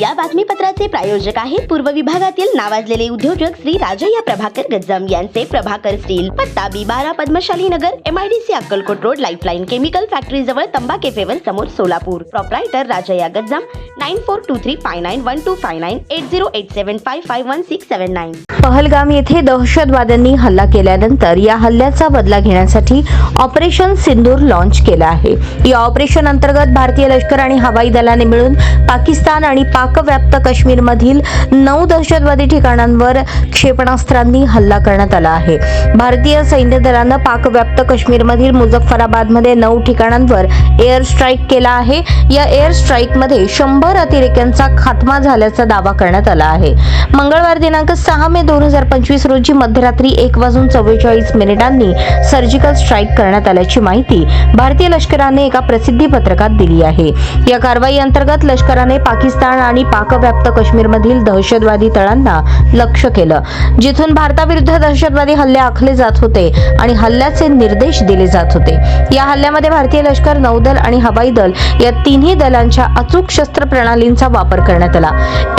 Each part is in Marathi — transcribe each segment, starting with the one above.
या बातमीपत्राचे प्रायोजक आहेत पूर्व विभागातील नावाजलेले उद्योजक श्री राजय्या प्रभाकर गज्जम यांचे प्रभाकर स्टील पत्ता बी बारा Padmashali Nagar MIDC Akkalkot road lifeline chemical factory जवळ तंबा केफेवर समोर Solapur. Proprietor Rajayya Gajjam nine four two three five nine one two five nine eight zero eight seven five five one six seven nine Pahalgam येथे दहशतवाद्यांनी हल्ला केल्यानंतर या हल्ल्याचा बदला घेण्यासाठी ऑपरेशन सिंदूर लॉन्च केलं आहे. या ऑपरेशन अंतर्गत भारतीय लष्कर आणि हवाई दलाने मिळून पाकिस्तान आणि पाक पाकव्याप्त काश्मीरमधील नऊ दहशतवादी ठिकाणांवर क्षेपणास्त्रांनी हल्ला करण्यात आला आहे. भारतीय सैन्य दलानं पाकव्याप्त काश्मीरमधील मुझफ्फराबादमध्ये नऊ ठिकाणांवर एअर स्ट्राईक केला आहे. या एअर स्ट्राईकमध्ये शंभर अतिरेक्यांचा खात्मा झाल्याचा दावा करण्यात आला आहे. मंगळवार दिनांक सहा मे दोन हजार पंचवीस रोजी मध्यरात्री एक वाजून चव्वेचाळीस मिनिटांनी सर्जिकल स्ट्राईक करण्यात आल्याची माहिती भारतीय लष्कराने एका प्रसिद्धी पत्रकात दिली आहे. या कारवाई अंतर्गत लष्कराने पाकिस्तान आणि पाकव्याप्त काश्मीरमधील दहशतवादी तळांना लक्ष्य केलं. जिथून भारताविरुद्ध दहशतवादी हल्ले आखले जात होते आणि हल्ल्याचे निर्देश दिले जात होते. या हल्ल्यामध्ये भारतीय लष्कर नौदल आणि हवाई दल या तिन्ही दलांच्या अचूक शस्त्र प्रणालींचा वापर करण्यात आला.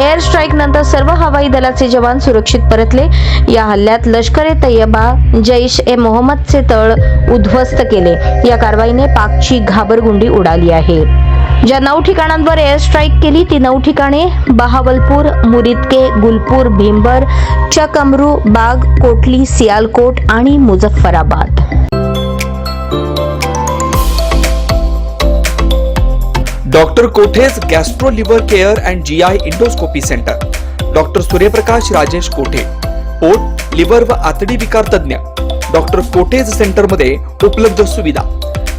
एअर स्ट्राईक नंतर सर्व हवाई दलाचे जवान सुरक्षित परतले. या हल्ल्यात लष्कर ए तय्यबा जैश ए मोहम्मदचे तळ उद्ध्वस्त केले. या कारवाईने पाकची घाबरगुंडी उडाली आहे. ज्या नऊ ठिकाणांवर एअर स्ट्राईक केली ती नऊ ठिकाणे बहावलपूर मुरिदके गुलपूर भीमबर चकमरू बाग कोटली सियालकोट आणि Muzaffarabad. Doctor Kothe's gastro liver care and G I endoscopy centre. Doctor Suryaprakash Rajesh Kothe. पोट लिव्हर व आतडी विकार तज्ञ डॉक्टर कोठेज सेंटरमध्ये उपलब्ध सुविधा.